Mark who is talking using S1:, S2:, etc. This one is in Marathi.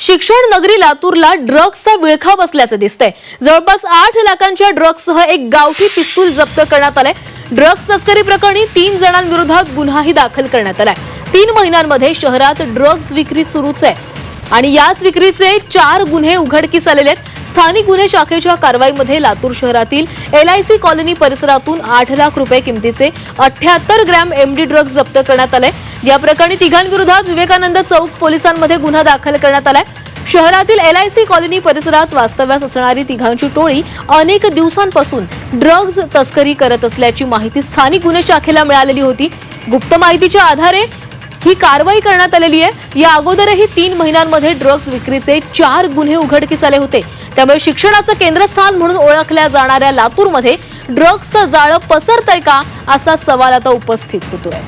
S1: शिक्षण नगरी लातूरला ड्रग्सचा विळखा बसल्याचं दिसतंय. जवळपास आठ लाखांच्या ड्रग्ससह एक गावठी पिस्तूल जप्त करण्यात आलंय. ड्रग्स तस्करी प्रकरणी तीन जणांविरोधात गुन्हाही दाखल करण्यात आलाय. तीन महिन्यांमध्ये शहरात ड्रग्ज विक्री सुरूच आहे. आणि याच विक्रीचे चार गुन्हे उघडकीस आलेले आहेत. स्थानिक गुन्हे शाखेच्या कारवाईमध्ये लातूर शहरातील एलआयसी कॉलनी परिसरातून आठ लाख रुपये किमतीचे अठ्याहत्तर ग्रॅम एमडी ड्रग्ज जप्त करण्यात आले. या प्रकरणी तिघांविरोधात विवेकानंद चौक पोलिसांमध्ये गुन्हा दाखल करण्यात आलाय. शहरातील एलआयसी कॉलनी परिसरात वास्तव्यास असणारी तिघांची टोळी अनेक दिवसांपासून ड्रग्ज तस्करी करत असल्याची माहिती स्थानिक गुन्हे शाखेला मिळालेली होती. गुप्त माहितीच्या आधारे ही कारवाई करण्यात आलेली आहे. या अगोदरही तीन महिन्यांमध्ये ड्रग्ज विक्रीचे चार गुन्हे उघडकीस आले होते. त्यामुळे शिक्षणाचं केंद्रस्थान म्हणून ओळखल्या जाणाऱ्या लातूरमध्ये ड्रग्जचं जाळं पसरतंय का असा सवाल आता उपस्थित होतोय.